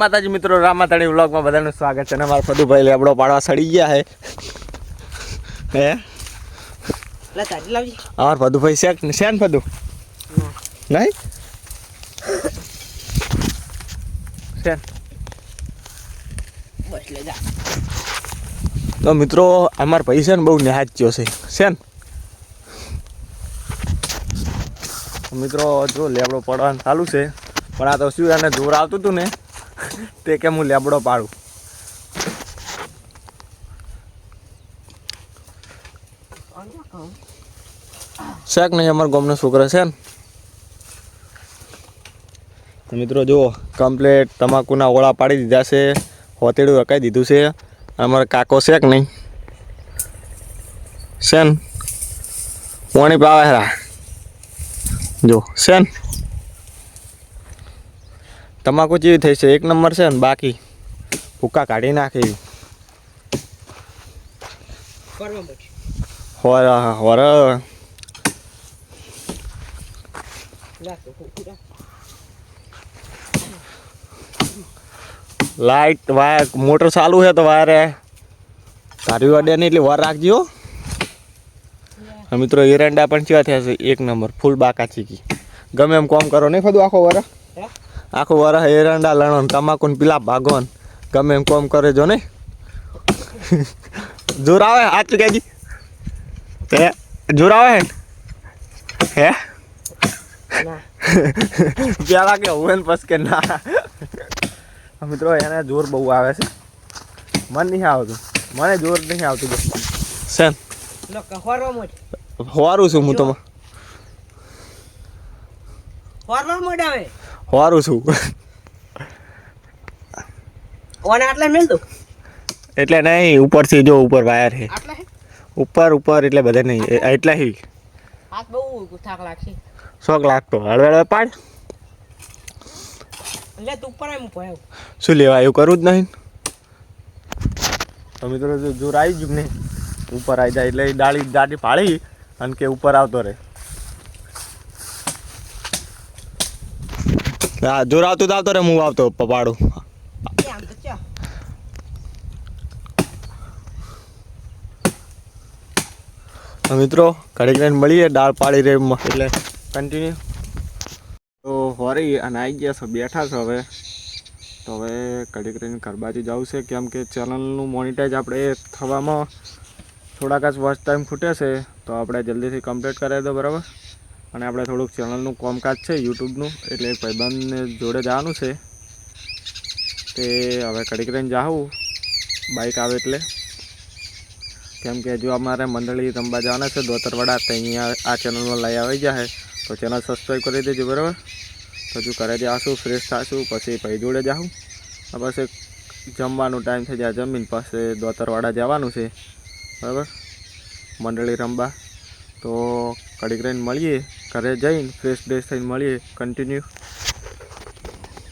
માતાજી મિત્રો રામાતાણી વ્લોગમાં બધાનું સ્વાગત છે અને મારા ફદુભાઈ લેબડો પાડવા સડી ગયા હે. હે? અમાર ફદુભાઈ શેક શેન ફદુ? નહીં? છે ને? બસ લે જા. તો મિત્રો અમાર ભાઈ છે ને બહુ નિહાચ્યો છે. છે ને મિત્રો જો લેબડો પડવાનું ચાલુ છે. પણ આ તો શું એને જોર આવતું હતું ને? તે કેમ હું લેબડો પાડું. શેક નહીં અમારા ગામનો છોકરો છે ને? મિત્રો જુઓ કમ્પ્લેટ તમાકુના ઓળા પાડી દીધા છે, હોતેડું રકાઈ દીધું છે. અમારો કાકો શેક નહીં? શેન પાણી પાવે હેરા. જો શેન તમાકુ જેવી થઈ છે. એક નંબર છે ને બાકી. ભૂકા કાઢી નાખી હોર લાઈટ વાયર મોટર ચાલુ છે તો વાયરે. તારી વાડે નહીં એટલે વાર રાખજો. મિત્રો એરંડા પણ કેવા થયા છે. એક નંબર ફૂલ બાકા ચીકી ગમે એમ કોમ કરો નહીં ખોદું આખો વર. આખો વરસ એરંડા લણો ને તમાકુ ને પેલા ભાગો ને ગમે એમ કોમ કરે જો નહીં. જોર આવે હાથ ચુકાજી હે જોર આવે? હે? ના પેલા કે હું ને પછી કે ના. મિત્રો એને જોર બહુ આવે છે. મન નહીં આવતું. મને જોર નહીં આવતું સેન હોવારું છું હું તો. હોરવા મોડ આવે. હોવારું છું. ઓને આટલે મેલ દો એટલે નહીં ઉપરથી જો ઉપર વાયર છે? ઉપર ઉપર એટલે બધે નહીં. એટલે હી? હાથ બહુ થાક લાગશે. શોખ લાગતો. હળવે હળવે પાડ. લે તું ઉપર એમ પોયો શું લેવા એવું કરું જ નહીં? તો મિત્રો જોર આવી જ ને. ઉપર આવી જાય એટલે ડાળી દાટી પાડી અને કે ઉપર આવતો રહે. હા, જોર આવતું તો આવતો રે, હું આવતો પપાડું. મિત્રો, ઘડીક લઈને મળીએ, દાળ પાડી રે એટલે કન્ટિન્યુ તો હોરી અને આવી ગયા છો, બેઠા છો હવે. તો હવે ઘડીક રહીને ઘર બાજુ જવું છે, કેમ કે ચેનલનું મોનિટાઈઝ આપણે થવામાં થોડાક જ વોચ ટાઈમ ખૂટે છે, તો આપણે જલ્દીથી કમ્પ્લીટ કરાવી દો, બરાબર? અને આપણે થોડુંક ચેનલનું કોમકાજ છે, યુટ્યુબનું. એટલે એક ભાઈબંધને જોડે જવાનું છે. તે હવે કડીક રહીને જાઉં. બાઇક આવે એટલે. કેમ કે જો અમારે મંડળી રમવા જવાના છે, દોતરવાડા, તો અહીંયા આ ચેનલમાં લઈ આવી જાય તો ચેનલ સબસ્ક્રાઈબ કરી દેજો, બરાબર? તો જો ઘરે જાશું ફ્રેશ થશું, પછી ભાઈ જોડે જાઉં. પછી જમવાનું ટાઈમ થઈ જાય જમીન પાસે દોતરવાડા જવાનું છે. બરાબર? મંડળી રમવા. તો કડીક રહીને મળીએ. ઘરે જઈને ફ્રેશ બ્રેશ થઈને મળીએ. કન્ટિન્યુ